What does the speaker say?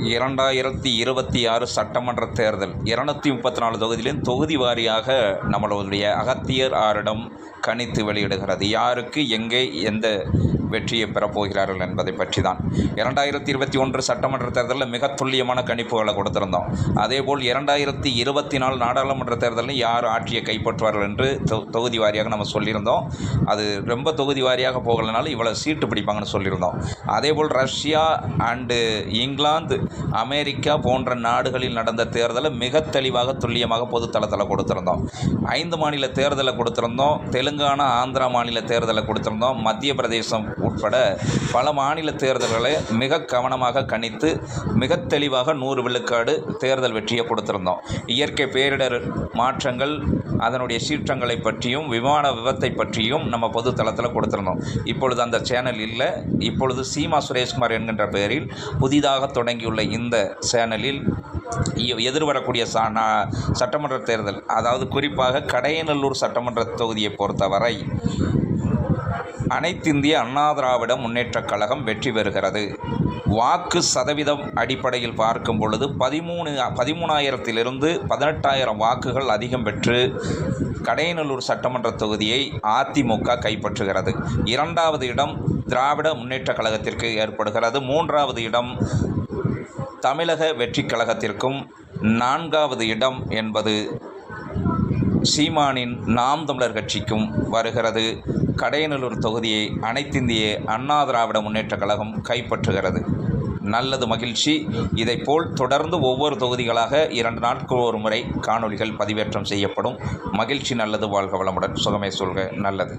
இரண்டாயிரத்தி இருபத்தி ஆறு சட்டமன்ற தேர்தல். இரநூத்தி முப்பத்தி நாலு தொகுதியிலும் தொகுதி வாரியாக நம்மளுடைய அகத்தியர் ஆரிடம் கணித்து வெளியிடுகிறது. யாருக்கு எங்கே எந்த வெற்றியை பெறப்போகிறார்கள் என்பதை பற்றி தான் இரண்டாயிரத்தி இருபத்தி ஒன்று சட்டமன்ற தேர்தலில் மிக துல்லியமான கணிப்புகளை கொடுத்திருந்தோம். அதேபோல் இரண்டாயிரத்தி இருபத்தி நாலு நாடாளுமன்ற தேர்தலில் யார் ஆட்சியை கைப்பற்றுவார்கள் என்று தொ- தொகுதி வாரியாக நம்ம சொல்லியிருந்தோம். அது ரொம்ப தொகுதி வாரியாக போகலைனாலும் இவ்வளோ சீட்டு பிடிப்பாங்கன்னு சொல்லியிருந்தோம். அதேபோல் ரஷ்யா அண்டு இங்கிலாந்து அமெரிக்கா போன்ற நாடுகளில் நடந்த தேர்தலை மிக தெளிவாக துல்லியமாக பொதுத்தளத்தில் கொடுத்துருந்தோம். ஐந்து மாநில தேர்தலை கொடுத்துருந்தோம். தெலுங்கானா ஆந்திரா மாநில தேர்தலை கொடுத்துருந்தோம். மத்திய பிரதேசம் உட்பட பல மாநில தேர்தல்களை மிக கவனமாக கணித்து மிக தெளிவாக நூறு விழுக்காடு தேர்தல் வெற்றியை கொடுத்துருந்தோம். இயற்கை பேரிடர் மாற்றங்கள் அதனுடைய சீற்றங்களை பற்றியும் விமான விபத்தை பற்றியும் நம்ம பொது தளத்தில் கொடுத்துருந்தோம். இப்பொழுது அந்த சேனல் இல்லை. இப்பொழுது சீமா சுரேஷ்குமார் என்கின்ற பெயரில் புதிதாக உள்ள இந்த சேனலில் எதிர்வரக்கூடிய சா சட்டமன்ற தேர்தல் அதாவது குறிப்பாக கடையநல்லூர் சட்டமன்ற தொகுதியை பொறுத்தவரை அனைத்திந்திய அண்ணா திராவிட முன்னேற்றக் கழகம் வெற்றி பெறுகிறது. வாக்கு சதவீதம் அடிப்படையில் பார்க்கும் பொழுது பதிமூணு பதிமூணாயிரத்திலிருந்து பதினெட்டாயிரம் வாக்குகள் அதிகம் பெற்று கடையநல்லூர் சட்டமன்ற தொகுதியை அதிமுக கைப்பற்றுகிறது. இரண்டாவது இடம் திராவிட முன்னேற்றக் கழகத்திற்கு ஏற்படுகிறது. மூன்றாவது இடம் தமிழக வெற்றிக் கழகத்திற்கும் நான்காவது இடம் என்பது சீமானின் நாம் தமிழர் கட்சிக்கும் வருகிறது. கடையநல்லூர் தொகுதியை அனைத்திந்திய அண்ணா திராவிட முன்னேற்றக் கழகம் கைப்பற்றுகிறது. நல்லது மகிழ்ச்சி. இதைப்போல் தொடர்ந்து ஒவ்வொரு தொகுதிகளாக இரண்டு நாட்கள் ஒரு முறை காணொளிகள் பதிவேற்றம் செய்யப்படும். மகிழ்ச்சி நல்லது வாழ்க வளமுடன். சுகமே சொல்க நல்லது.